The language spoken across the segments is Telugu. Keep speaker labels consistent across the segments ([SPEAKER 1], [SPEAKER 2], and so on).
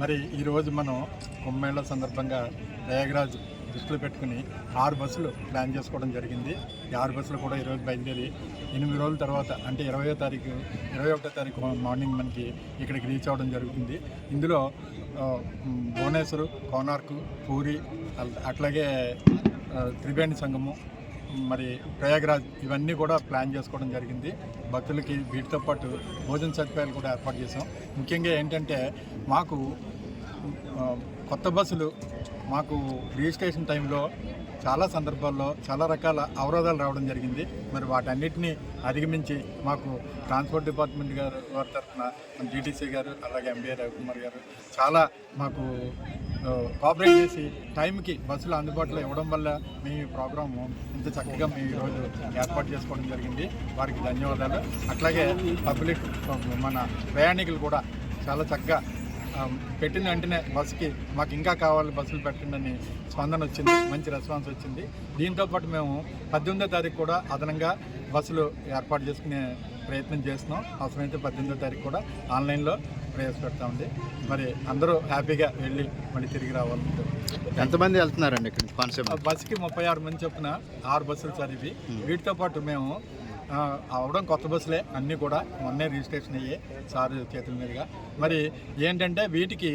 [SPEAKER 1] మరి ఈరోజు మనం కుంభమేళ సందర్భంగా ప్రయాగరాజ్ దృష్టిలో పెట్టుకుని ఆరు బస్సులు ప్లాన్ చేసుకోవడం జరిగింది. ఈ ఆరు బస్సులు కూడా ఈరోజు బయలుదేరి ఎనిమిది రోజుల తర్వాత అంటే ఇరవయో తారీఖు ఇరవై ఒకటో తారీఖు మార్నింగ్ మనకి ఇక్కడికి రీచ్ అవ్వడం జరుగుతుంది. ఇందులో భువనేశ్వరు భువనేశ్వర్ కోనార్కు పూరి అట్లాగే త్రివేణి సంగమం మరి ప్రయాగరాజ్ ఇవన్నీ కూడా ప్లాన్ చేసుకోవడం జరిగింది. భక్తులకి వీటితో పాటు భోజన సదుపాయాలు కూడా ఏర్పాటు చేసాం ముఖ్యంగా ఏంటంటే మాకు కొత్త బస్సులు మాకు రిజిస్ట్రేషన్ టైంలో చాలా సందర్భాల్లో చాలా రకాల అవరోధాలు రావడం జరిగింది. మరి వాటన్నిటిని అధిగమించి మాకు ట్రాన్స్పోర్ట్ డిపార్ట్మెంట్ గారు వారి తరఫున జీటీసీ గారు అలాగే ఎంబీఏ రవికుమార్ గారు చాలా మాకు కోఆపరేట్ చేసి టైంకి బస్సులు అందుబాటులో ఇవ్వడం వల్ల మీ ఈ ప్రోగ్రాము ఇంత చక్కగా మేము ఈరోజు ఏర్పాటు చేసుకోవడం జరిగింది. వారికి ధన్యవాదాలు. అట్లాగే పబ్లిక్ మన ప్రయాణికులు కూడా చాలా చక్కగా పెట్టిన వెంటనే బస్సుకి మాకు ఇంకా కావాలి బస్సులు పెట్టండి అని స్పందన వచ్చింది మంచి రెస్పాన్స్ వచ్చింది. దీంతో పాటు మేము పద్దెనిమిదో తారీఖు కూడా అదనంగా బస్సులు ఏర్పాటు చేసుకునే ప్రయత్నం చేస్తున్నాం. అవసరమైతే పద్దెనిమిదో తారీఖు కూడా ఆన్లైన్లో ప్రవేశపెడతామండి. మరి అందరూ హ్యాపీగా వెళ్ళి మళ్ళీ తిరిగి రావాలి
[SPEAKER 2] ఎంతమంది వెళ్తున్నారండి ఇక్కడ కాన్సెప్ట్
[SPEAKER 1] బస్సుకి ముప్పై ఆరు మంది చొప్పున ఆరు బస్సులు ఇవి. వీటితో పాటు మేము అవడం కొత్త బస్సులే అన్నీ కూడా మొన్నే రిజిస్ట్రేషన్ అయ్యాయి సార్ చేతుల మీదుగా. మరి ఏంటంటే వీటికి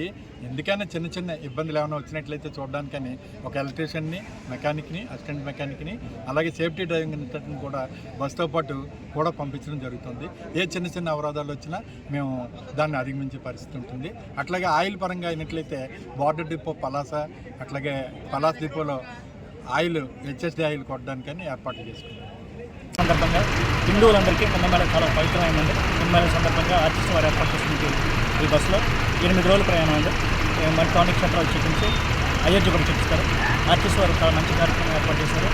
[SPEAKER 1] ఎందుకైనా చిన్న చిన్న ఇబ్బందులు ఏమైనా వచ్చినట్లయితే చూడడానికని ఒక ఎలక్ట్రీషియన్ని మెకానిక్ని అసిస్టెంట్ మెకానిక్ని అలాగే సేఫ్టీ డ్రైవింగ్ ఇన్స్ట్రక్టర్ని కూడా బస్సుతో పాటు కూడా పంపించడం జరుగుతుంది. ఏ చిన్న చిన్న అవరోధాలు వచ్చినా మేము దాన్ని అధిగమించే పరిస్థితి ఉంటుంది. అట్లాగే ఆయిల్ పరంగా అయినట్లయితే బార్డర్ డిపో పలాస అట్లాగే పలాస డిపోలో ఆయిల్ హెచ్ఎస్డి ఆయిల్ కొట్టడానికని ఏర్పాట్లు చేసుకున్నాం
[SPEAKER 3] సందర్భంగా హిందువులందరికీ కుంభమేళ చాలా పవిత్రమైందండి. కుంభమేళ సందర్భంగా ఆర్టిస్ట్ వారు ఏర్పాటు చేసిన ఈ బస్సులో ఎనిమిది రోజుల ప్రయాణం ఉంది మరి టౌన్ క్షేత్రాలు చూపించి అయోధ్య కూడా చూపిస్తారు ఆర్టిస్ట్ వారు చాలా మంచి కార్యక్రమం ఏర్పాటు చేశారు.